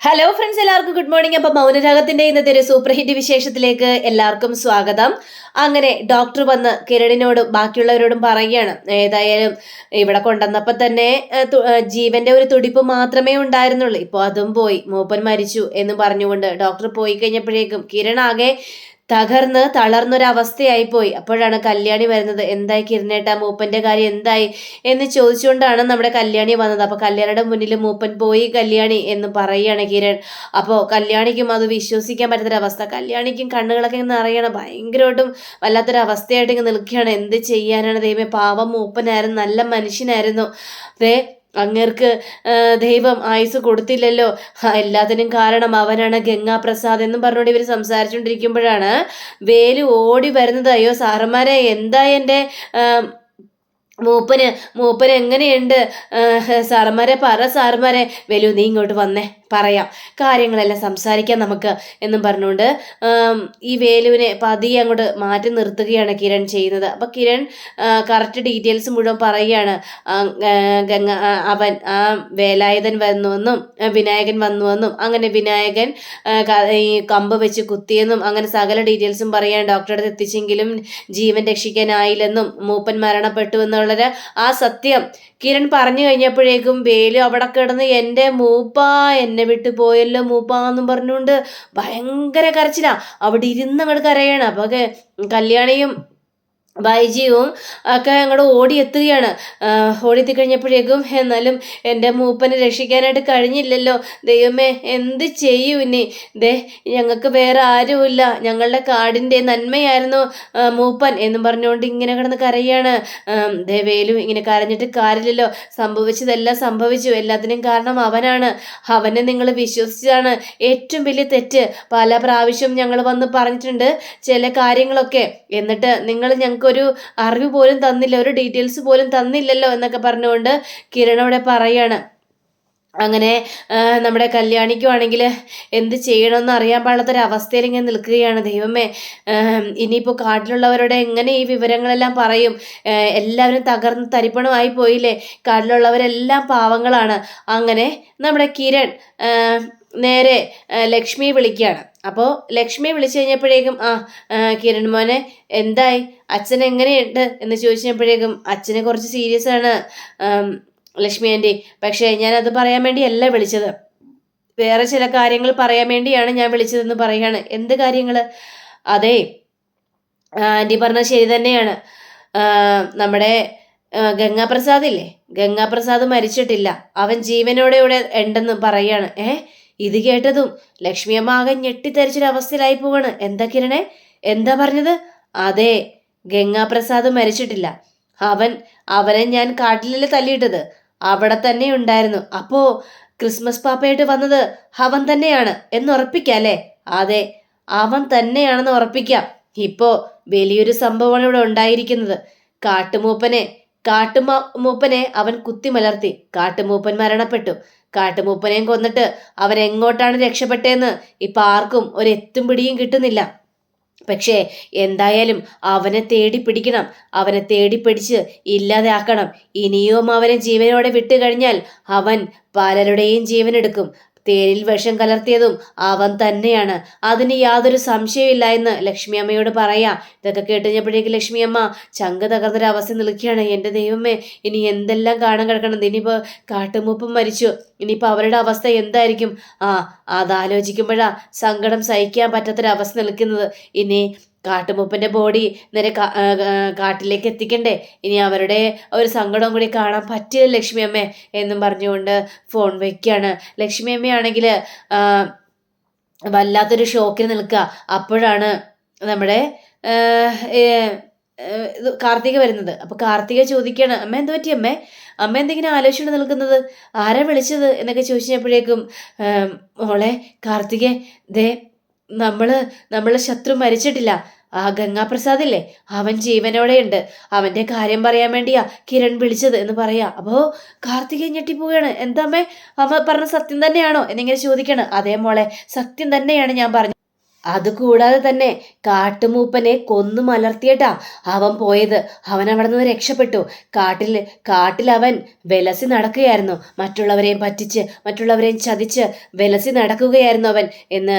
Hello friends എല്ലാവർക്കും good morning അപ്പൊ മൗനരാഗത്തിന്റെ ഇന്നത്തെ ഒരു സൂപ്പർ ഹിറ്റ് വിശേഷത്തിലേക്ക് എല്ലാവർക്കും സ്വാഗതം. അങ്ങനെ ഡോക്ടർ വന്ന് കിരണിനോടും ബാക്കിയുള്ളവരോടും പറയുകയാണ്. ഏതായാലും ഇവിടെ കൊണ്ടുവന്നപ്പോൾ തന്നെ ജീവന്റെ ഒരു തുടിപ്പ് മാത്രമേ ഉണ്ടായിരുന്നുള്ളൂ. ഇപ്പോൾ അതും പോയി. മൂപ്പൻ മരിച്ചു എന്ന് പറഞ്ഞുകൊണ്ട് ഡോക്ടർ പോയി കഴിഞ്ഞപ്പോഴേക്കും കിരൺ ആകെ തകർന്ന് തളർന്നൊരവസ്ഥയായിപ്പോയി അപ്പോഴാണ് കല്യാണി വരുന്നത്. എന്തായി കിരണേട്ട മൂപ്പന്റെ കാര്യം എന്തായി എന്ന് ചോദിച്ചുകൊണ്ടാണ് നമ്മുടെ കല്യാണി വന്നത്. അപ്പോൾ കല്യാണിയുടെ മുന്നിൽ മൂപ്പൻ പോയി കല്യാണി എന്ന് പറയുകയാണ് കിരൺ. അപ്പോൾ കല്യാണിക്കും അത് വിശ്വസിക്കാൻ പറ്റാത്തൊരവസ്ഥ. കല്യാണിക്കും കണ്ണുകളൊക്കെ ഇങ്ങനെ അറിയണം ഭയങ്കരമായിട്ടും വല്ലാത്തൊരവസ്ഥയായിട്ട് ഇങ്ങനെ നിൽക്കുകയാണ്. എന്ത് ചെയ്യാനാണ് ദൈവമേ? പാവം മൂപ്പനായിരുന്നു. നല്ല മനുഷ്യനായിരുന്നു. ദേ അങ്ങേർക്ക് ദൈവം ആയുസ് കൊടുത്തില്ലല്ലോ. എല്ലാത്തിനും കാരണം അവനാണ് ഗംഗാപ്രസാദ് എന്നും പറഞ്ഞുകൊണ്ട് ഇവർ സംസാരിച്ചുകൊണ്ടിരിക്കുമ്പോഴാണ് വേലു ഓടി വരുന്നത്. അയ്യോ സാറന്മാരെ എന്താ എന്റെ മൂപ്പന് മൂപ്പന് എങ്ങനെയുണ്ട്? സാറന്മാരെ പറ സാറന്മാരെ. വേലു നീ ഇങ്ങോട്ട് വന്നേ. പറയാം. കാര്യങ്ങളെല്ലാം സംസാരിക്കാം നമുക്ക് എന്നും പറഞ്ഞുകൊണ്ട്. ഈ വേലുവിനെ പതിയെ അങ്ങോട്ട് മാറ്റി നിർത്തുകയാണ് കിരൺ ചെയ്യുന്നത്. അപ്പം കിരൺ കറക്റ്റ് ഡീറ്റെയിൽസ് മുഴുവൻ പറയുകയാണ്. ഗംഗ അവൻ ആ വേലായുധൻ വന്നുവെന്നും വിനായകൻ വന്നുവെന്നും അങ്ങനെ വിനായകൻ ഈ കമ്പ് വെച്ച് കുത്തിയെന്നും അങ്ങനെ സകല ഡീറ്റെയിൽസും പറയാൻ ഡോക്ടറെ അടുത്ത് എത്തിച്ചെങ്കിലും ജീവൻ രക്ഷിക്കാനായില്ലെന്നും മൂപ്പൻ മരണപ്പെട്ടു എന്നുള്ളത് ആ സത്യം കിരൺ പറഞ്ഞു കഴിഞ്ഞപ്പോഴേക്കും വേലു അവിടെ കിടന്ന് എന്റെ മൂപ്പ എന്നെ വിട്ടു പോയല്ലോ മൂപ്പ എന്നും പറഞ്ഞുകൊണ്ട് ഭയങ്കര കരച്ചിലാണ് അവിടെ ഇരുന്ന് അങ്ങോട്ട് കരയാണ്. അപ്പൊ കല്യാണിയും ബൈജിയും ഒക്കെ അങ്ങോട്ട് ഓടിയെത്തുകയാണ്. ഓടിയെത്തി കഴിഞ്ഞപ്പോഴേക്കും എന്നാലും എന്റെ മൂപ്പനെ രക്ഷിക്കാനായിട്ട് കഴിഞ്ഞില്ലല്ലോ. ദൈവമേ എന്ത് ചെയ്യും ഇനി? ദേ ഞങ്ങൾക്ക് വേറെ ആരുമില്ല. ഞങ്ങളുടെ കാടിന്റെ നന്മയായിരുന്നു മൂപ്പൻ എന്നും പറഞ്ഞുകൊണ്ട് ഇങ്ങനെ കിടന്ന് കരയാണ്. ദേ വേലും ഇങ്ങനെ കരഞ്ഞിട്ട് കാര്യമില്ലല്ലോ. സംഭവിച്ചതെല്ലാം സംഭവിച്ചു. എല്ലാത്തിനും കാരണം അവനാണ്. അവനെ നിങ്ങൾ വിശ്വസിച്ചതാണ് ഏറ്റവും വലിയ തെറ്റ്. പല പ്രാവശ്യം ഞങ്ങൾ വന്ന് പറഞ്ഞിട്ടുണ്ട് ചില കാര്യങ്ങളൊക്കെ. എന്നിട്ട് നിങ്ങൾ ഞങ്ങൾക്കൊരു അറിവ് പോലും തന്നില്ല ഒരു ഡീറ്റെയിൽസ് പോലും തന്നില്ലല്ലോ എന്നൊക്കെ പറഞ്ഞുകൊണ്ട് കിരൺ അവിടെ പറയാണ്. അങ്ങനെ നമ്മുടെ കല്യാണിക്കുവാണെങ്കിൽ എന്ത് ചെയ്യണമെന്ന് അറിയാൻ പാടാത്തൊരവസ്ഥയിൽ ഇങ്ങനെ നിൽക്കുകയാണ്. ദൈവമേ ഇനിയിപ്പോൾ കാട്ടിലുള്ളവരോട് എങ്ങനെ ഈ വിവരങ്ങളെല്ലാം പറയും? എല്ലാവരും തകർന്ന് തരിപ്പണമായി പോയില്ലേ? കാട്ടിലുള്ളവരെല്ലാം പാവങ്ങളാണ്. അങ്ങനെ നമ്മുടെ കിരൺ നേരെ ലക്ഷ്മിയെ വിളിക്കുകയാണ്. അപ്പോൾ ലക്ഷ്മിയെ വിളിച്ചു കഴിഞ്ഞപ്പോഴേക്കും ആ കിരൺ മോനെ എന്തായി? അച്ഛൻ എങ്ങനെയുണ്ട്? എന്ന് ചോദിച്ചപ്പോഴേക്കും അച്ഛനെ കുറച്ച് സീരിയസ് ആണ് ലക്ഷ്മി ആന്റി പക്ഷേ ഞാനത് പറയാൻ വേണ്ടിയല്ല വിളിച്ചത്. വേറെ ചില കാര്യങ്ങൾ പറയാൻ വേണ്ടിയാണ് ഞാൻ വിളിച്ചതെന്ന് പറയുകയാണ്. എന്ത് കാര്യങ്ങൾ അതെ ആന്റി പറഞ്ഞത് ശരി തന്നെയാണ്. നമ്മുടെ ഗംഗാപ്രസാദ് ഇല്ലേ? ഗംഗാപ്രസാദ് മരിച്ചിട്ടില്ല. അവൻ ജീവനോടെ ഇവിടെ ഉണ്ടെന്ന് പറയാണ് ഏ? ഇത് കേട്ടതും ലക്ഷ്മിയമ്മ ആകെ ഞെട്ടിത്തെറിച്ചൊരവസ്ഥയിലായി പോവാണ് എന്താ കിരണേ? എന്താ പറഞ്ഞത്? അതെ ഗംഗാപ്രസാദ് മരിച്ചിട്ടില്ല. അവൻ അവനെ ഞാൻ കാട്ടിലല്ലേ തല്ലിയിട്ടത്. അവിടെ തന്നെ ഉണ്ടായിരുന്നു. അപ്പോ ക്രിസ്മസ് പാപ്പയായിട്ട് വന്നത് അവൻ തന്നെയാണ് എന്ന് ഉറപ്പിക്കാം അല്ലേ? അതെ അവൻ തന്നെയാണെന്ന് ഉറപ്പിക്കാം. ഇപ്പോ വലിയൊരു സംഭവമാണ് ഇവിടെ ഉണ്ടായിരിക്കുന്നത്. കാട്ടുമൂപ്പനെ കാട്ടുമൂപ്പനെ അവൻ കുത്തിമലർത്തി. കാട്ടുമൂപ്പൻ മരണപ്പെട്ടു. കാട്ടുമൂപ്പനെയും കൊന്നിട്ട് അവരെങ്ങോട്ടാണ് രക്ഷപ്പെട്ടതെന്ന് ഇപ്പൊ ആർക്കും ഒരു എത്തും പിടിയും കിട്ടുന്നില്ല. പക്ഷേ എന്തായാലും അവനെ തേടി പിടിക്കണം. അവനെ തേടി പിടിച്ച് ഇല്ലാതാക്കണം. ഇനിയും അവനെ ജീവനോടെ വിട്ടു കഴിഞ്ഞാൽ അവൻ പലരുടെയും ജീവനെടുക്കും. തേനിൽ വിഷം കലർത്തിയതും അവൻ തന്നെയാണ്. അതിന് യാതൊരു സംശയമില്ല എന്ന് ലക്ഷ്മി അമ്മയോട് പറയാം. ഇതൊക്കെ കേട്ടുകഴിഞ്ഞപ്പോഴേക്ക് ലക്ഷ്മി അമ്മ ചങ്ക് തകർന്നൊരവസ്ഥ നിൽക്കുകയാണ്. എന്റെ ദൈവമേ ഇനി എന്തെല്ലാം കാണാൻ കിടക്കണം? ഇനിയിപ്പോൾ കാട്ടുമൂപ്പും മരിച്ചു. ഇനിയിപ്പോൾ അവരുടെ അവസ്ഥ എന്തായിരിക്കും? ആ അതാലോചിക്കുമ്പോഴാ സങ്കടം സഹിക്കാൻ പറ്റാത്തൊരവസ്ഥ നിൽക്കുന്നത്. ഇനി കാട്ടുമൂപ്പന്റെ ബോഡി നേരെ കാട്ടിലേക്ക് എത്തിക്കണ്ടേ? ഇനി അവരുടെ ഒരു സങ്കടവും കൂടി കാണാൻ പറ്റില്ല ലക്ഷ്മി അമ്മേ എന്നും പറഞ്ഞുകൊണ്ട് ഫോൺ വയ്ക്കുകയാണ് ലക്ഷ്മി അമ്മയാണെങ്കിൽ വല്ലാത്തൊരു ഷോക്കിൽ നിൽക്കുക. അപ്പോഴാണ് നമ്മുടെ കാർത്തിക വരുന്നത്. അപ്പോൾ കാർത്തിക ചോദിക്കുകയാണ് അമ്മ എന്ത് പറ്റി അമ്മേ? അമ്മ എന്തെങ്കിലും ആലോചിച്ചുകൊണ്ട് നിൽക്കുന്നത്? ആരാ വിളിച്ചത്? എന്നൊക്കെ ചോദിച്ചപ്പോഴേക്കും മോളെ കാർത്തികേ ദേ നമ്മൾ നമ്മളെ ശത്രു മരിച്ചിട്ടില്ല. ആ ഗംഗാപ്രസാദ് ഇല്ലേ അവൻ ജീവനോടെയുണ്ട്. അവന്റെ കാര്യം പറയാൻ വേണ്ടിയാ കിരൺ വിളിച്ചത് എന്ന് പറയാ. അപ്പോൾ കാർത്തികേയൻ ഞെട്ടിപ്പോവുകയാണ്. എന്താ അമ്മേ? അമ്മ പറഞ്ഞ സത്യം തന്നെയാണോ? എന്നിങ്ങനെ ചോദിക്കണം. അതേ മോളെ സത്യം തന്നെയാണ് ഞാൻ പറഞ്ഞത്. അതുകൂടാതെ തന്നെ കാട്ടുമൂപ്പനെ കൊന്നു മലർത്തിയിട്ടാ അവൻ പോയത്. അവൻ അവിടെ നിന്ന് രക്ഷപ്പെട്ടു. കാട്ടിൽ കാട്ടിൽ അവൻ വിലസി നടക്കുകയായിരുന്നു. മറ്റുള്ളവരെയും പറ്റിച്ച് മറ്റുള്ളവരെയും ചതിച്ച് വിലസി നടക്കുകയായിരുന്നു അവൻ എന്ന്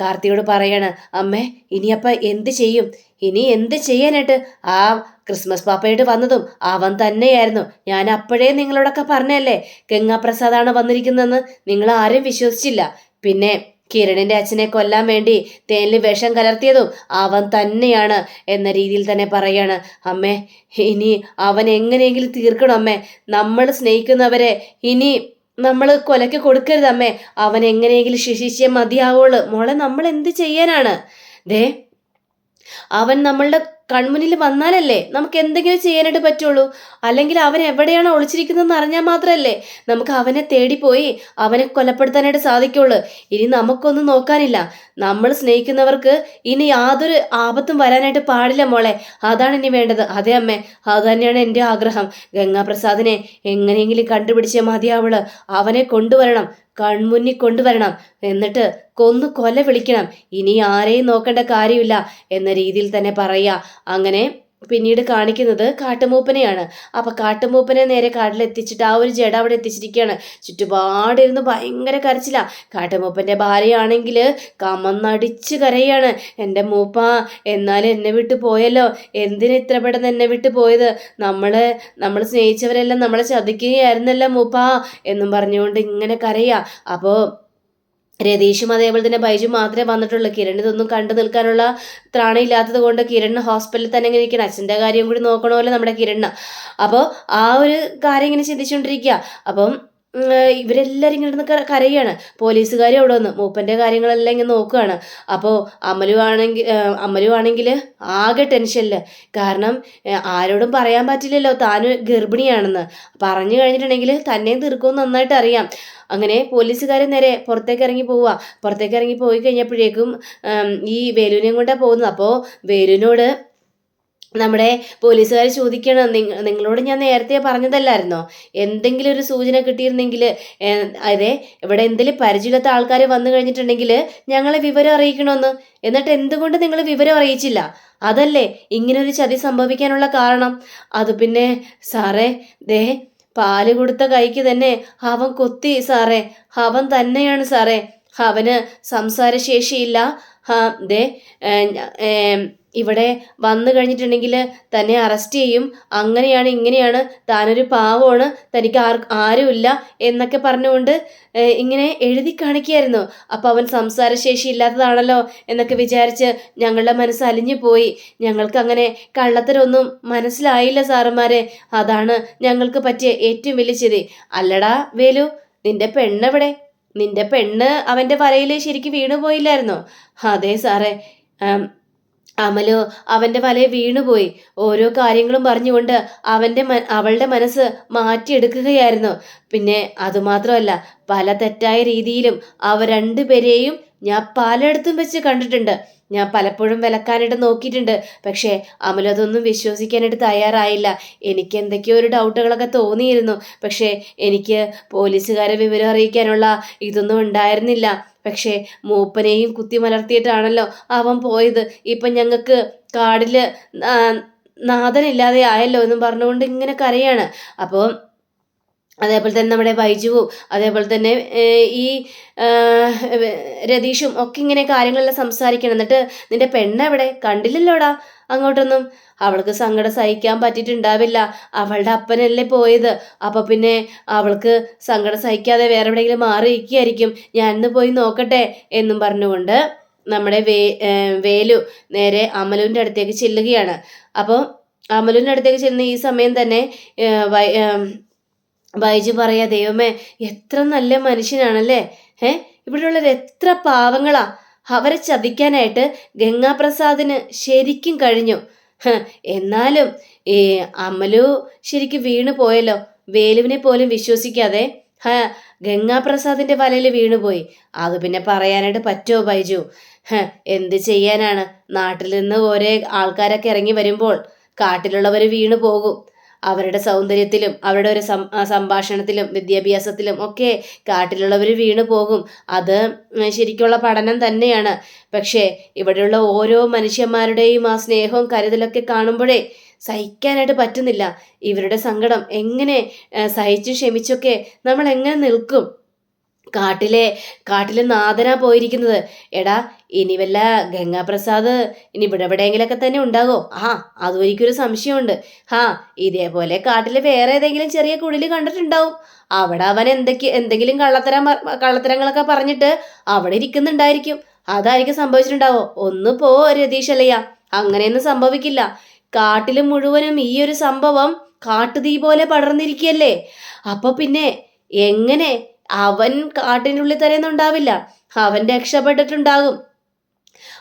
കാർത്തിയോട് പറയാണ്. അമ്മേ ഇനിയപ്പ എന്ത് ചെയ്യും? ഇനി എന്ത് ചെയ്യാനായിട്ട്? ആ ക്രിസ്മസ് പാപ്പയായിട്ട് വന്നതും അവൻ തന്നെയായിരുന്നു. ഞാൻ അപ്പോഴേ നിങ്ങളോടൊക്കെ പറഞ്ഞല്ലേ ഗംഗാപ്രസാദാണ് വന്നിരിക്കുന്നതെന്ന് നിങ്ങൾ ആരും വിശ്വസിച്ചില്ല. പിന്നെ കിരണിന്റെ അച്ഛനെ കൊല്ലാൻ വേണ്ടി തേനിൽ വിഷം കലർത്തിയതും അവൻ തന്നെയാണ് എന്ന രീതിയിൽ തന്നെ പറയാണ്. അമ്മേ ഇനി അവൻ എങ്ങനെയെങ്കിലും തീർക്കണം അമ്മേ. നമ്മൾ സ്നേഹിക്കുന്നവരെ ഇനി നമ്മൾ കൊലയ്ക്ക് കൊടുക്കരുത് അമ്മേ. അവൻ എങ്ങനെയെങ്കിലും ശിക്ഷിച്ചേ മതിയാവുള്ളൂ. മോളെ നമ്മൾ എന്ത് ചെയ്യാനാണ്? ദേ അവൻ നമ്മളുടെ കൺമുന്നിൽ വന്നാലല്ലേ നമുക്ക് എന്തെങ്കിലും ചെയ്യാനായിട്ട് പറ്റുള്ളൂ? അല്ലെങ്കിൽ അവൻ എവിടെയാണ് ഒളിച്ചിരിക്കുന്നതെന്ന് അറിഞ്ഞാൽ മാത്രമല്ലേ നമുക്ക് അവനെ തേടിപ്പോയി അവനെ കൊലപ്പെടുത്താനായിട്ട് സാധിക്കുള്ളൂ. ഇനി നമുക്കൊന്നും നോക്കാനില്ല. നമ്മൾ സ്നേഹിക്കുന്നവർക്ക് ഇനി യാതൊരു ആപത്തും വരാനായിട്ട് പാടില്ല മോളെ. അതാണ് ഇനി വേണ്ടത്. അതെ അമ്മ അത് തന്നെയാണ് എന്റെ ആഗ്രഹം. ഗംഗാപ്രസാദിനെ എങ്ങനെയെങ്കിലും കണ്ടുപിടിച്ചേ മതിയാവൾ അവനെ കൊണ്ടുവരണം. കൺമുന്നിൽ കൊണ്ടുവരണം. എന്നിട്ട് കൊന്നു കൊല വിളിക്കണം. ഇനി ആരെയും നോക്കേണ്ട കാര്യമില്ല എന്ന രീതിയിൽ തന്നെ പറയുക. അങ്ങനെ പിന്നീട് കാണിക്കുന്നത് കാട്ടുമൂപ്പനെയാണ്. അപ്പൊ കാട്ടുമൂപ്പനെ നേരെ കാട്ടിലെത്തിച്ചിട്ട് ആ ഒരു ജഡ അവിടെ എത്തിച്ചിരിക്കുകയാണ്. ചുറ്റുപാടിരുന്ന് ഭയങ്കര കരച്ചില്ല കാട്ടുമൂപ്പന്റെ ഭാര്യയാണെങ്കിൽ കമന്നടിച്ച് കരയാണ്. എന്റെ മൂപ്പ എന്നാലും എന്നെ വിട്ടു പോയല്ലോ. എന്തിനാ ഇത്ര പെട്ടെന്ന് എന്നെ വിട്ടു പോയത്? നമ്മൾ നമ്മൾ സ്നേഹിച്ചവരെല്ലാം നമ്മളെ ചതിക്കുകയായിരുന്നല്ലോ മൂപ്പ എന്നും പറഞ്ഞുകൊണ്ട് ഇങ്ങനെ കരയാ. അപ്പോൾ രതീഷും അതേപോലെ തന്നെ ബൈജു മാത്രമേ വന്നിട്ടുള്ളൂ. കിരൺ ഇതൊന്നും കണ്ടു നിൽക്കാനുള്ള ത്രാണിയില്ലാത്തത് കൊണ്ട് കിരൺ ഹോസ്പിറ്റലിൽ തന്നെ ഇങ്ങനെ ഇരിക്കണം അച്ഛന്റെ കാര്യം കൂടി നോക്കണമല്ലോ നമ്മുടെ കിരണ് അപ്പോൾ ആ ഒരു കാര്യം ഇങ്ങനെ ചിന്തിച്ചുകൊണ്ടിരിക്കുക. അപ്പം ഇവരെല്ലാവരും ഇങ്ങനെ ഇരുന്ന് കരയാണ്. പോലീസുകാർ അവിടെ വന്ന്. മൂപ്പന്റെ കാര്യങ്ങളെല്ലാം ഇങ്ങനെ നോക്കുകയാണ് അപ്പോൾ അമലു അമലുവാണെങ്കിൽ അമലു ആണെങ്കിൽ ആകെ ടെൻഷനിൽ കാരണം ആരോടും പറയാൻ പറ്റില്ലല്ലോ. താൻ ഗർഭിണിയാണെന്ന്. പറഞ്ഞു കഴിഞ്ഞിട്ടുണ്ടെങ്കിൽ തന്നെയും തീർക്കുമെന്ന് നന്നായിട്ട് അറിയാം. അങ്ങനെ പോലീസുകാർ നേരെ പുറത്തേക്ക് ഇറങ്ങി പോവുക പുറത്തേക്ക് ഇറങ്ങി പോയി കഴിഞ്ഞപ്പോഴേക്കും ഈ വേലുവിനെയും കൊണ്ടാണ് പോകുന്നത്. അപ്പോൾ വേലുവിനോട് നമ്മുടെ പോലീസുകാർ ചോദിക്കണം നിങ്ങളോട് ഞാൻ നേരത്തെ പറഞ്ഞതല്ലായിരുന്നോ? എന്തെങ്കിലും ഒരു സൂചന കിട്ടിയിരുന്നെങ്കിൽ അതെ ഇവിടെ എന്തെങ്കിലും പരിചയമില്ലാത്ത ആൾക്കാർ വന്നു കഴിഞ്ഞിട്ടുണ്ടെങ്കിൽ ഞങ്ങളെ വിവരം അറിയിക്കണമെന്ന് എന്നിട്ട് എന്തുകൊണ്ട് നിങ്ങൾ വിവരം അറിയിച്ചില്ല? അതല്ലേ ഇങ്ങനൊരു ചതി സംഭവിക്കാനുള്ള കാരണം. അത് പിന്നെ സാറേ ദേ പാൽ കൊടുത്ത കൈക്ക് തന്നെ അവൻ കൊത്തി സാറേ. അവൻ തന്നെയാണ് സാറേ. അവന് സംസാരശേഷിയില്ല. ദേ ഇവിടെ വന്നു കഴിഞ്ഞിട്ടുണ്ടെങ്കിൽ തന്നെ അറസ്റ്റ് ചെയ്യും. അങ്ങനെയാണ് ഇങ്ങനെയാണ്. താനൊരു പാവമാണ്. തനിക്ക് ആർ ആരുമില്ല എന്നൊക്കെ പറഞ്ഞുകൊണ്ട് ഇങ്ങനെ എഴുതി കാണിക്കുകയായിരുന്നു. അപ്പോൾ അവൻ സംസാരശേഷി ഇല്ലാത്തതാണല്ലോ എന്നൊക്കെ വിചാരിച്ച് ഞങ്ങളുടെ മനസ്സ് അലിഞ്ഞു പോയി. ഞങ്ങൾക്ക് അങ്ങനെ കള്ളത്തരൊന്നും മനസ്സിലായില്ല സാറന്മാരെ. അതാണ് ഞങ്ങൾക്ക് പറ്റിയ ഏറ്റവും വലിയ ചെതി അല്ലടാ വേലു നിന്റെ പെണ്ണെവിടെ? നിന്റെ പെണ്ണ് അവന്റെ വലയിൽ ശരിക്കും വീണു പോയില്ലായിരുന്നോ അതെ സാറേ. അമലു അവന്റെ വലയിൽ വീണുപോയി. ഓരോ കാര്യങ്ങളും പറഞ്ഞുകൊണ്ട് അവന്റെ അവളുടെ മനസ്സ് മാറ്റിയെടുക്കുകയായിരുന്നു. പിന്നെ അതുമാത്രമല്ല പല തെറ്റായ രീതിയിലും അവ രണ്ടുപേരെയും ഞാൻ പലയിടത്തും വെച്ച് കണ്ടിട്ടുണ്ട്. ഞാൻ പലപ്പോഴും വിലക്കാനായിട്ട് നോക്കിയിട്ടുണ്ട്. പക്ഷേ അമലതൊന്നും വിശ്വസിക്കാനായിട്ട് തയ്യാറായില്ല. എനിക്ക് എന്തൊക്കെയോ ഒരു ഡൗട്ടുകളൊക്കെ തോന്നിയിരുന്നു. പക്ഷേ എനിക്ക് പോലീസുകാരെ വിവരം അറിയിക്കാനുള്ള ഇതൊന്നും ഉണ്ടായിരുന്നില്ല. പക്ഷേ മൂപ്പനെയും കുത്തി മലർത്തിയിട്ടാണല്ലോ അവൻ പോയത്. ഇപ്പം ഞങ്ങൾക്ക് കാടിൽ നാഥനില്ലാതെ ആയല്ലോ എന്നും പറഞ്ഞുകൊണ്ട് ഇങ്ങനെ കരയാണ്. അപ്പോൾ അതേപോലെ തന്നെ നമ്മുടെ ബൈജുവും അതേപോലെ തന്നെ ഈ രതീഷും ഒക്കെ ഇങ്ങനെ കാര്യങ്ങളെല്ലാം സംസാരിക്കണം. എന്നിട്ട് നിന്റെ പെണ്ണെവിടെ കണ്ടില്ലല്ലോടാ അങ്ങോട്ടൊന്നും. അവൾക്ക് സങ്കടം സഹിക്കാൻ പറ്റിയിട്ടുണ്ടാവില്ല. അവളുടെ അപ്പനല്ലേ പോയത്. അപ്പോൾ പിന്നെ അവൾക്ക് സങ്കടം സഹിക്കാതെ വേറെ എവിടെയെങ്കിലും മാറിയിരിക്കുകയായിരിക്കും. ഞാൻ ഇന്ന് പോയി നോക്കട്ടെ എന്നും പറഞ്ഞുകൊണ്ട് നമ്മുടെ വേ വേലു നേരെ അമലുവിന്റെ അടുത്തേക്ക് ചെല്ലുകയാണ്. അപ്പോൾ അമലുവിന്റെ അടുത്തേക്ക് ചെല്ലുന്ന ഈ സമയം തന്നെ ബൈജു പറയാ ദൈവമേ എത്ര നല്ല മനുഷ്യനാണല്ലേ? ഏ ഇവിടെയുള്ളവർ എത്ര പാവങ്ങളാ. അവരെ ചതിക്കാനായിട്ട് ഗംഗാപ്രസാദിന് ശരിക്കും കഴിഞ്ഞു. എന്നാലും ഈ അമലു ശരിക്കും വീണു പോയല്ലോ. വേലുവിനെ പോലും വിശ്വസിക്കാതെ ഗംഗാപ്രസാദിന്റെ വലയിൽ വീണുപോയി അത് പിന്നെ പറയാനായിട്ട് പറ്റുമോ ബൈജു? എന്ത് ചെയ്യാനാണ്? നാട്ടിൽ നിന്ന് ഓരോ ആൾക്കാരൊക്കെ ഇറങ്ങി വരുമ്പോൾ കാട്ടിലുള്ളവർ വീണു പോകും. അവരുടെ സൗന്ദര്യത്തിലും അവരുടെ ഒരു സംഭാഷണത്തിലും വിദ്യാഭ്യാസത്തിലും ഒക്കെ കാട്ടിലുള്ളവർ വീണു പോകും. അത് ശരിക്കുള്ള പഠനം തന്നെയാണ്. പക്ഷേ ഇവിടെയുള്ള ഓരോ മനുഷ്യന്മാരുടെയും ആ സ്നേഹവും കരുതലൊക്കെ കാണുമ്പോഴേ സഹിക്കാനായിട്ട് പറ്റുന്നില്ല. ഇവരുടെ സങ്കടം എങ്ങനെ സഹിച്ചു ക്ഷമിച്ചൊക്കെ നമ്മൾ എങ്ങനെ നിൽക്കും? കാട്ടിലെ കാട്ടിലെ നാഥനാ പോയിരിക്കുന്നത്. എടാ ഇനി വല്ല ഗംഗാപ്രസാദ് ഇനി ഇവിടെ എവിടെയെങ്കിലൊക്കെ തന്നെ ഉണ്ടാകോ? ആ അതൊരിക്കൊരു സംശയമുണ്ട്. ഹാ ഇതേപോലെ കാട്ടിലെ വേറെ ഏതെങ്കിലും ചെറിയ കുഴിൽ കണ്ടിട്ടുണ്ടാവും. അവിടെ അവൻ എന്തൊക്കെ എന്തെങ്കിലും കള്ളത്തരം കള്ളത്തരങ്ങളൊക്കെ പറഞ്ഞിട്ട് അവിടെ ഇരിക്കുന്നുണ്ടായിരിക്കും. അതായിരിക്കും സംഭവിച്ചിട്ടുണ്ടാവോ? ഒന്ന് പോ രതീഷല്ലയ്യ അങ്ങനെയൊന്നും സംഭവിക്കില്ല. കാട്ടിൽ മുഴുവനും ഈ ഒരു സംഭവം കാട്ടുതീ പോലെ പടർന്നിരിക്കുകയല്ലേ അപ്പൊ പിന്നെ എങ്ങനെ അവൻ കാട്ടിനുള്ളിൽ തരുന്നുണ്ടാവില്ല ഉണ്ടാവില്ല. അവൻ രക്ഷപ്പെട്ടിട്ടുണ്ടാകും.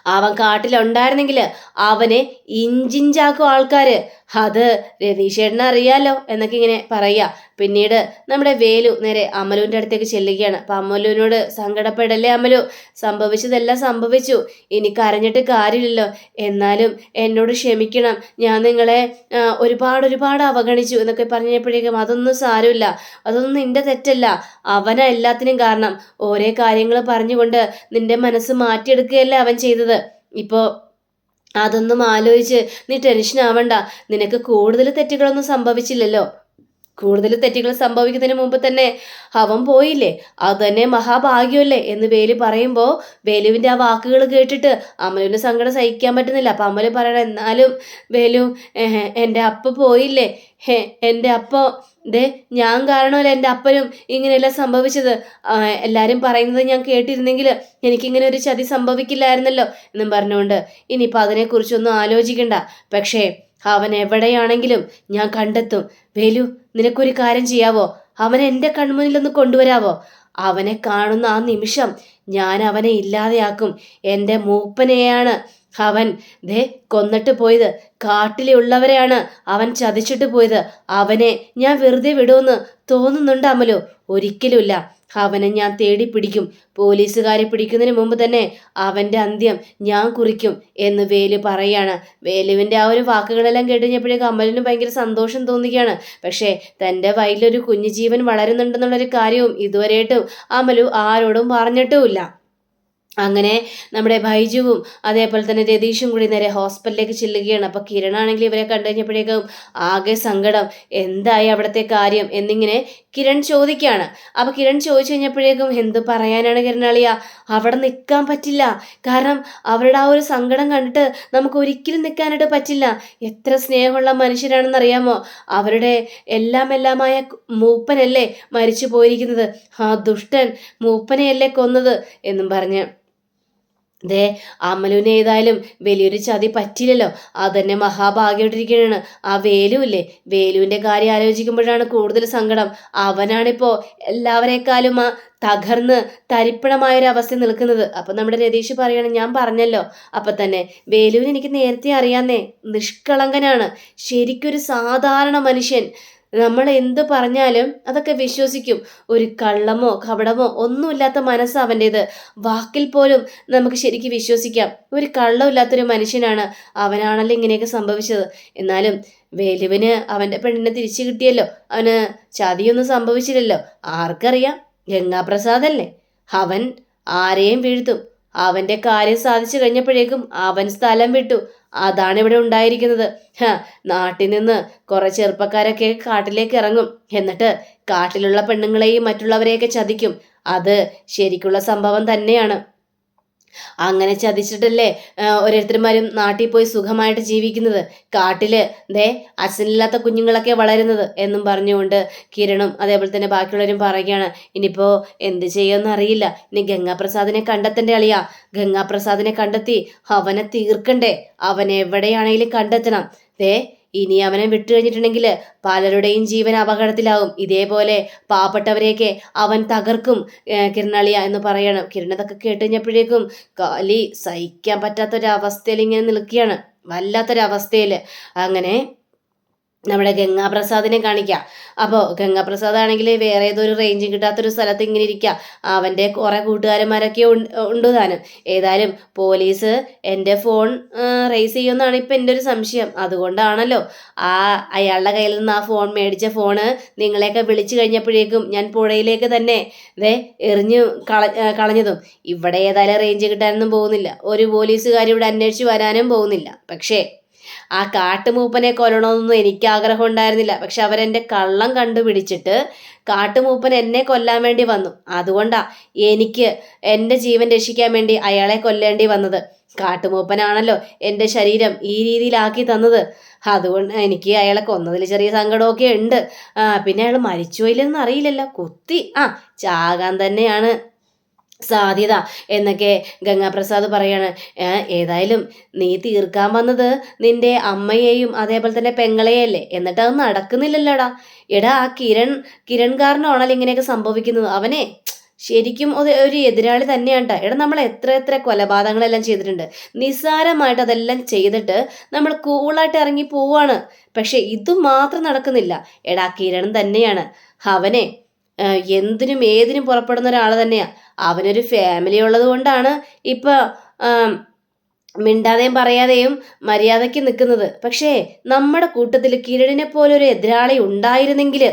അവൻ കാട്ടിലുണ്ടായിരുന്നെങ്കിൽ അവനെ ഇഞ്ചിഞ്ചാക്കും ആൾക്കാര്. അത് രതീഷേട്ടന് അറിയാലോ എന്നൊക്കെ ഇങ്ങനെ പറയുക പിന്നീട് നമ്മുടെ വേലു നേരെ അമലുവിന്റെ അടുത്തേക്ക് ചെല്ലുകയാണ്. അപ്പം അമലുവിനോട് സങ്കടപ്പെടല്ലേ അമലു? സംഭവിച്ചതെല്ലാം സംഭവിച്ചു. ഇനി കരഞ്ഞിട്ട് കാര്യമില്ലല്ലോ. എന്നാലും എന്നോട് ക്ഷമിക്കണം. ഞാൻ നിങ്ങളെ ഒരുപാട് ഒരുപാട് അവഗണിച്ചു എന്നൊക്കെ പറഞ്ഞപ്പോഴേക്കും അതൊന്നും സാരമില്ല. അതൊന്നും നിന്റെ തെറ്റല്ല. അവനാ എല്ലാത്തിനും കാരണം. ഓരോ കാര്യങ്ങൾ പറഞ്ഞുകൊണ്ട് നിന്റെ മനസ്സ് മാറ്റിയെടുക്കുകയല്ലേ അവൻ ചെയ്തത്. ഇപ്പോൾ അതൊന്നും ആലോചിച്ച് നീ ടെൻഷൻ ആവണ്ട നിനക്ക് കൂടുതൽ തെറ്റുകളൊന്നും സംഭവിച്ചില്ലല്ലോ. കൂടുതൽ തെറ്റുകൾ സംഭവിക്കുന്നതിന് മുമ്പ് തന്നെ അവൻ പോയില്ലേ? അത് തന്നെ മഹാഭാഗ്യമല്ലേ? എന്ന് വേലു പറയുമ്പോൾ വേലുവിന്റെ ആ വാക്കുകൾ കേട്ടിട്ട് അമലുവിന് സങ്കടം സഹിക്കാൻ പറ്റുന്നില്ല. അപ്പം അമൽ പറയണം എന്നാലും വേലു എന്റെ അപ്പ പോയില്ലേ? എന്റെ അപ്പ ദേ ഞാൻ കാരണമല്ല എന്റെ അപ്പനും ഇങ്ങനെയല്ല സംഭവിച്ചത്? എല്ലാവരും പറയുന്നത് ഞാൻ കേട്ടിരുന്നെങ്കിൽ എനിക്കിങ്ങനെ ഒരു ചതി സംഭവിക്കില്ലായിരുന്നല്ലോ? എന്നും പറഞ്ഞുകൊണ്ട് ഇനിയിപ്പോൾ അതിനെക്കുറിച്ചൊന്നും ആലോചിക്കണ്ട. പക്ഷേ അവൻ എവിടെയാണെങ്കിലും ഞാൻ കണ്ടെത്തും. വേലു നിനക്കൊരു കാര്യം ചെയ്യാവോ? അവനെ എന്റെ കൺമുന്നിലൊന്ന് കൊണ്ടുവരാവോ? അവനെ കാണുന്ന ആ നിമിഷം ഞാൻ അവനെ ഇല്ലാതെയാക്കും. എന്റെ മൂപ്പനെയാണ് അവൻ. ദേ കൊന്നിട്ട് പോയത്. കാട്ടിലെ ഉള്ളവരെയാണ് അവൻ ചതിച്ചിട്ട് പോയത്. അവനെ ഞാൻ വെറുതെ വിടുമെന്ന് തോന്നുന്നുണ്ടാമല്ലോ ഒരിക്കലുമില്ല. അവനെ ഞാൻ തേടി പിടിക്കും. പോലീസുകാരെ പിടിക്കുന്നതിന് മുമ്പ് തന്നെ അവന്റെ അന്ത്യം ഞാൻ കുറിക്കും എന്ന് വേലു പറയാണ്. വേലുവിന്റെ ആ ഒരു വാക്കുകളെല്ലാം കേട്ടുകഴിഞ്ഞപ്പോഴേക്കും അമലിന് ഭയങ്കര സന്തോഷം തോന്നുകയാണ്. പക്ഷേ തന്റെ വയലിലൊരു കുഞ്ഞു ജീവൻ വളരുന്നുണ്ടെന്നുള്ളൊരു കാര്യവും ഇതുവരെയായിട്ടും അമലു ആരോടും പറഞ്ഞിട്ടുമില്ല. അങ്ങനെ നമ്മുടെ ബൈജുവും അതേപോലെ തന്നെ രതീഷും കൂടി നേരെ ഹോസ്പിറ്റലിലേക്ക് ചെല്ലുകയാണ്. അപ്പോൾ കിരണാണെങ്കിൽ ഇവരെ കണ്ടു കഴിഞ്ഞപ്പോഴേക്കും ആകെ സങ്കടം. എന്തായി അവിടുത്തെ കാര്യം? എന്നിങ്ങനെ കിരൺ ചോദിക്കുകയാണ്. അപ്പോൾ കിരൺ ചോദിച്ചു കഴിഞ്ഞപ്പോഴേക്കും എന്ത് പറയാനാണ് കിരണാളിയ? അവിടെ നിൽക്കാൻ പറ്റില്ല. കാരണം അവരുടെ ആ ഒരു സങ്കടം കണ്ടിട്ട് നമുക്ക് ഒരിക്കലും നിൽക്കാനായിട്ട് പറ്റില്ല. എത്ര സ്നേഹമുള്ള മനുഷ്യരാണെന്ന് അറിയാമോ അവരുടെ എല്ലാം എല്ലാമായ മൂപ്പനല്ലേ മരിച്ചു പോയിരിക്കുന്നത് ആ ദുഷ്ടൻ മൂപ്പനെയല്ലേ കൊന്നത് എന്നും പറഞ്ഞ് ദേ അമലുവിന് ഏതായാലും വലിയൊരു ചതി പറ്റില്ലല്ലോ അതന്നെ മഹാഭാഗ്യമായിട്ടിരിക്കുകയാണ് ആ വേലു ഇല്ലേ? വേലുവിന്റെ കാര്യം ആലോചിക്കുമ്പോഴാണ് കൂടുതൽ സങ്കടം. അവനാണിപ്പോൾ എല്ലാവരെക്കാളും ആ തകർന്ന് തരിപ്പണമായൊരു അവസ്ഥ നിൽക്കുന്നത്. അപ്പം നമ്മുടെ രതീഷ് പറയണം ഞാൻ പറഞ്ഞല്ലോ. അപ്പം തന്നെ വേലുവിന് എനിക്ക് നേരത്തെ അറിയാന്നേ. നിഷ്കളങ്കനാണ്. ശരിക്കൊരു സാധാരണ മനുഷ്യൻ. നമ്മൾ എന്ത് പറഞ്ഞാലും അതൊക്കെ വിശ്വസിക്കും. ഒരു കള്ളമോ കപടമോ ഒന്നുമില്ലാത്ത മനസ്സ് അവന്റേത്. വാക്കിൽ പോലും നമുക്ക് ശരിക്കും വിശ്വസിക്കാം. ഒരു കള്ളമില്ലാത്തൊരു മനുഷ്യനാണ് അവനാണല്ലോ ഇങ്ങനെയൊക്കെ സംഭവിച്ചത്. എന്നാലും വേലുവിന് അവന്റെ പെണ്ണിനെ തിരിച്ചു കിട്ടിയല്ലോ. അവന് ചതിയൊന്നും സംഭവിച്ചില്ലല്ലോ. ആർക്കറിയാം? ഗംഗാപ്രസാദല്ലേ? അവൻ ആരെയും വീഴ്ത്തും. അവന്റെ കാര്യം സാധിച്ചു കഴിഞ്ഞപ്പോഴേക്കും അവൻ സ്ഥലം വിട്ടു. അതാണ് ഇവിടെ ഉണ്ടായിരിക്കുന്നത്. നാട്ടിൽ നിന്ന് കുറെ ചെറുപ്പക്കാരൊക്കെ കാട്ടിലേക്ക് ഇറങ്ങും. എന്നിട്ട് കാട്ടിലുള്ള പെണ്ണുങ്ങളെയും മറ്റുള്ളവരെയൊക്കെ ചതിക്കും. അത് ശരിക്കുള്ള സംഭവം തന്നെയാണ്. അങ്ങനെ ചതിച്ചിട്ടല്ലേ ഓരോരുത്തർമാരും നാട്ടിൽ പോയി സുഖമായിട്ട് ജീവിക്കുന്നത്. കാട്ടിൽ ദേ അച്ഛനില്ലാത്ത കുഞ്ഞുങ്ങളൊക്കെ വളരുന്നത് എന്നും പറഞ്ഞുകൊണ്ട് കിരണും അതേപോലെ തന്നെ ബാക്കിയുള്ളവരും പറയുകയാണ് ഇനിയിപ്പോൾ എന്ത് ചെയ്യുമെന്ന് അറിയില്ല. ഇനി ഗംഗാപ്രസാദിനെ കണ്ടെത്തേണ്ട അളിയാ. ഗംഗാപ്രസാദിനെ കണ്ടെത്തി അവനെ തീർക്കണ്ടേ. അവൻ എവിടെയാണെങ്കിലും കണ്ടെത്തണം. ദേ ഇനി അവനെ വിട്ടുകഴിഞ്ഞിട്ടുണ്ടെങ്കിൽ പലരുടെയും ജീവൻ അപകടത്തിലാവും ഇതേപോലെ പാവപ്പെട്ടവരെയൊക്കെ അവൻ തകർക്കും കിരണളിയ എന്ന് പറയണം. കിരണതൊക്കെ കേട്ട് കഴിഞ്ഞപ്പോഴേക്കും കാലി സഹിക്കാൻ പറ്റാത്തൊരവസ്ഥയിൽ ഇങ്ങനെ നിൽക്കുകയാണ്. വല്ലാത്തൊരവസ്ഥയിൽ അങ്ങനെ നമ്മുടെ ഗംഗാപ്രസാദിനെ കാണിക്കുക അപ്പോൾ ഗംഗാപ്രസാദ് ആണെങ്കിൽ വേറെ ഏതൊരു റേഞ്ചും കിട്ടാത്തൊരു സ്ഥലത്ത് ഇങ്ങനെ ഇരിക്കുക അവന്റെ കുറേ കൂട്ടുകാരന്മാരൊക്കെ ഉണ്ട് താനും. ഏതായാലും പോലീസ് എന്റെ ഫോൺ റേസ് ചെയ്യുമെന്നാണ് ഇപ്പം എന്റെ ഒരു സംശയം. അതുകൊണ്ടാണല്ലോ ആ അയാളുടെ കയ്യിൽ നിന്ന് ആ ഫോൺ മേടിച്ച ഫോണ് നിങ്ങളെയൊക്കെ വിളിച്ചു കഴിഞ്ഞപ്പോഴേക്കും ഞാൻ പുഴയിലേക്ക് തന്നെ ദേ എറിഞ്ഞു കള കളഞ്ഞതും. ഇവിടെ ഏതായാലും റേഞ്ച് കിട്ടാനൊന്നും പോകുന്നില്ല. ഒരു പോലീസുകാർ ഇവിടെ അന്വേഷിച്ച് വരാനും പോകുന്നില്ല. പക്ഷേ ആ കാട്ടുമൂപ്പനെ കൊല്ലണമെന്നൊന്നും എനിക്ക് ആഗ്രഹം ഉണ്ടായിരുന്നില്ല. പക്ഷെ അവരെന്റെ കള്ളം കണ്ടുപിടിച്ചിട്ട് കാട്ടുമൂപ്പൻ എന്നെ കൊല്ലാൻ വേണ്ടി വന്നു. അതുകൊണ്ടാ എനിക്ക് എന്റെ ജീവൻ രക്ഷിക്കാൻ വേണ്ടി അയാളെ കൊല്ലേണ്ടി വന്നത്. കാട്ടുമൂപ്പനാണല്ലോ എന്റെ ശരീരം ഈ രീതിയിലാക്കി തന്നത്. അതുകൊണ്ട് എനിക്ക് അയാളെ കൊന്നതിൽ ചെറിയ സങ്കടമൊക്കെ ഉണ്ട്. പിന്നെ അയാൾ മരിച്ചു പോയില്ലെന്ന് അറിയില്ലല്ലോ. കുത്തി. ആ ചാകാൻ തന്നെയാണ്. സാധ്യത എന്നൊക്കെ ഗംഗാപ്രസാദ് പറയാണ്. ഏതായാലും നീ തീർക്കാൻ വന്നത് നിന്റെ അമ്മയെയും അതേപോലെ തന്നെ പെങ്ങളെയല്ലേ. എന്നിട്ട് അത് നടക്കുന്നില്ലല്ലോടാ. എടാ ആ കിരൺ കിരൺ കാരനാണല്ലോ ഇങ്ങനെയൊക്കെ സംഭവിക്കുന്നത്. അവനെ ശരിക്കും ഒരു എതിരാളി തന്നെയാണ് കേട്ടോ എടാ നമ്മൾ എത്ര എത്ര കൊലപാതകങ്ങളെല്ലാം ചെയ്തിട്ടുണ്ട്. നിസ്സാരമായിട്ട് അതെല്ലാം ചെയ്തിട്ട് നമ്മൾ കൂളായിട്ട് ഇറങ്ങി പോവാണ്. പക്ഷെ ഇത് മാത്രം നടക്കുന്നില്ല. എടാ കിരൺ തന്നെയാണ്. അവനെ എന്തിനും ഏതിനും പുറപ്പെടുന്ന ഒരാൾ തന്നെയാണ് അവനൊരു ഫാമിലി ഉള്ളത് കൊണ്ടാണ് ഇപ്പോൾ മിണ്ടാതെയും പറയാതെയും മര്യാദയ്ക്ക് നിൽക്കുന്നത്. പക്ഷേ നമ്മുടെ കൂട്ടത്തിൽ കിരണിനെ പോലെ ഒരു എതിരാളി ഉണ്ടായിരുന്നെങ്കിൽ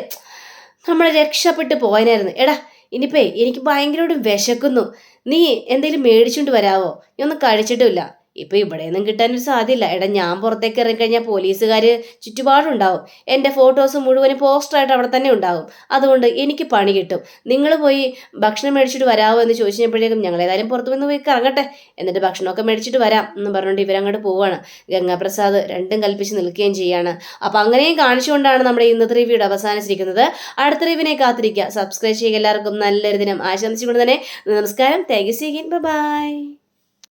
നമ്മൾ രക്ഷപ്പെട്ട് പോയനായിരുന്നു. എടാ ഇനിയിപ്പേ എനിക്ക് ഭയങ്കരമായിട്ട് വിശക്കുന്നു. നീ എന്തെങ്കിലും മേടിച്ചുകൊണ്ട് വരാവോ? നീ ഒന്നും കഴിച്ചിട്ടുമില്ല. ഇപ്പൊ ഇവിടെയൊന്നും കിട്ടാനൊരു സാധ്യമില്ല എടാ ഞാൻ പുറത്തേക്ക് ഇറങ്ങിക്കഴിഞ്ഞാൽ പോലീസുകാർ ചുറ്റുപാടുണ്ടാവും. എന്റെ ഫോട്ടോസ് മുഴുവനും പോസ്റ്ററായിട്ട് അവിടെ തന്നെ ഉണ്ടാവും. അതുകൊണ്ട് എനിക്ക് പണി കിട്ടും. നിങ്ങൾ പോയി ഭക്ഷണം മേടിച്ചിട്ട് വരാമോ എന്ന് ചോദിച്ചപ്പോഴേക്കും ഞങ്ങൾ ഏതായാലും പുറത്തു നിന്ന് പോയി ഇറങ്ങട്ടെ എന്നിട്ട് ഭക്ഷണമൊക്കെ മേടിച്ചിട്ട് വരാം എന്ന് പറഞ്ഞുകൊണ്ട് ഇവരങ്ങോട്ട് പോവാണ്. ഗംഗാപ്രസാദ് രണ്ടും കൽപ്പിച്ച് നിൽക്കുകയും ചെയ്യാണ്. അപ്പൊ അങ്ങനെയും കാണിച്ചുകൊണ്ടാണ് നമ്മുടെ ഇന്നത്തെ റിവ്യൂടെ അവസാനിച്ചിരിക്കുന്നത്. അടുത്ത റിവ്യൂവിനെ കാത്തിരിക്കുക. സബ്സ്ക്രൈബ് ചെയ്യുക എല്ലാവർക്കും നല്ലൊരു ദിനം ആശംസിച്ചുകൊണ്ട് തന്നെ. നമസ്കാരം. Thank you സീഗിൻ by